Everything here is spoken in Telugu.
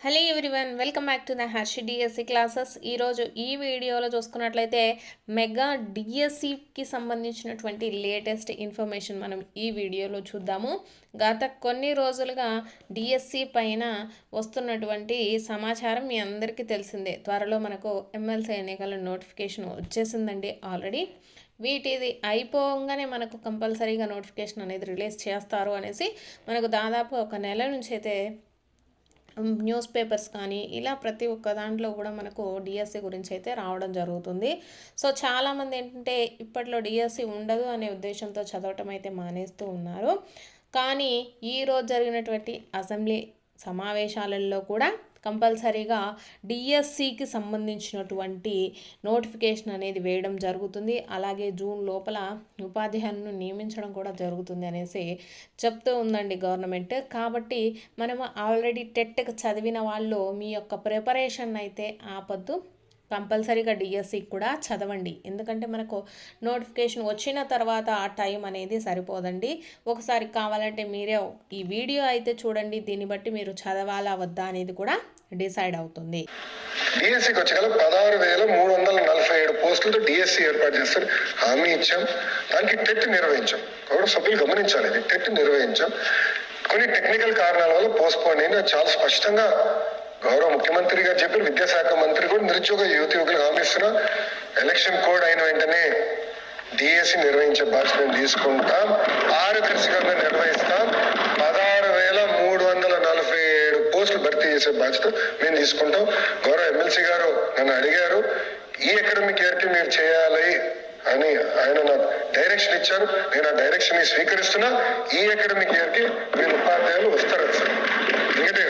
Hello everyone welcome back to the Harshi DSC classes. ఈరోజు ఈ వీడియోలో చూసుకున్నట్లయితే మెగా డిఎస్సికి సంబంధించినటువంటి లేటెస్ట్ ఇన్ఫర్మేషన్ మనం ఈ వీడియోలో చూద్దాము. గత కొన్ని రోజులుగా డిఎస్సి పైన వస్తున్నటువంటి సమాచారం మీ అందరికీ తెలిసిందే. త్వరలో మనకు ఎమ్మెల్సీ ఎన్నికల నోటిఫికేషన్ వచ్చేసిందండి ఆల్రెడీ. వీటిది అయిపోగానే మనకు కంపల్సరీగా నోటిఫికేషన్ అనేది రిలీజ్ చేస్తారు అనేసి మనకు దాదాపు ఒక నెల నుంచి అయితే న్యూస్ పేపర్స్ కానీ ఇలా ప్రతి ఒక్క దాంట్లో కూడా మనకు డిఎస్సి గురించి అయితే రావడం జరుగుతుంది. సో చాలామంది ఏంటంటే ఇప్పట్లో డిఎస్సి ఉండదు అనే ఉద్దేశంతో చదవటం అయితే మానేస్తూ ఉన్నారు. కానీ ఈరోజు జరిగినటువంటి అసెంబ్లీ సమావేశాలలో కూడా కంపల్సరీగా డిఎస్సికి సంబంధించినటువంటి నోటిఫికేషన్ అనేది వేయడం జరుగుతుంది. అలాగే జూన్ లోపల ఉపాధ్యాయులను నియమించడం కూడా జరుగుతుంది అనేసి చెప్తూ ఉందండి గవర్నమెంట్. కాబట్టి మనము ఆల్రెడీ టెట్కి చదివిన వాళ్ళు మీ యొక్క ప్రిపరేషన్ అయితే ఆపద్దు. కంపల్సరీగా డిఎస్సి కూడా చదవండి. ఎందుకంటే మనకు నోటిఫికేషన్ వచ్చిన తర్వాత ఆ టైం అనేది సరిపోదండి. ఒకసారి కావాలంటే మీరే ఈ వీడియో అయితే చూడండి. దీన్ని బట్టి మీరు చదవాలా వద్దా అనేది కూడా డిసైడ్ అవుతుంది. డిఎస్సికి వచ్చేకల్లా పదహారు వేల మూడు వందల నలభై ఏడు పోస్టులతో డిఎస్సి ఏర్పాటు చేస్తారు. హామీ ఇచ్చాం. దానికి టెట్ నిర్వహించాం. కాబట్టి సభ్యులు గమనించాలి. ఇది టెట్ నిర్వహించాం. కొన్ని టెక్నికల్ కారణాల వల్ల పోస్ట్పోన్ అయింది చాలా స్పష్టంగా గౌరవ ముఖ్యమంత్రి గారు చెప్పారు విద్యాశాఖ మంత్రి కూడా నిరుద్యోగ యువతి యువకులు హామీ ఎలక్షన్ కోడ్ అయిన వెంటనే డిఎస్సి నిర్వహించే బాధ్యత మేము తీసుకుంటాం. పారదర్శకంగా నిర్వహిస్తాం పదహారు వేల మూడు వందల నలభై ఏడు పోస్టులు భర్తీ చేసే బాధ్యత మేము తీసుకుంటాం. గౌరవ ఎమ్మెల్సీ గారు నన్ను అడిగారు ఈ అకాడమిక్ ఇయర్కి మీరు చేయాలి అని ఆయన నాకు డైరెక్షన్ ఇచ్చారు. నేను ఆ డైరెక్షన్ స్వీకరిస్తున్నా. ఈ అకాడమిక్ ఇయర్కి మీరు ఉపాధ్యాయులు వస్తారు సార్. ఎందుకంటే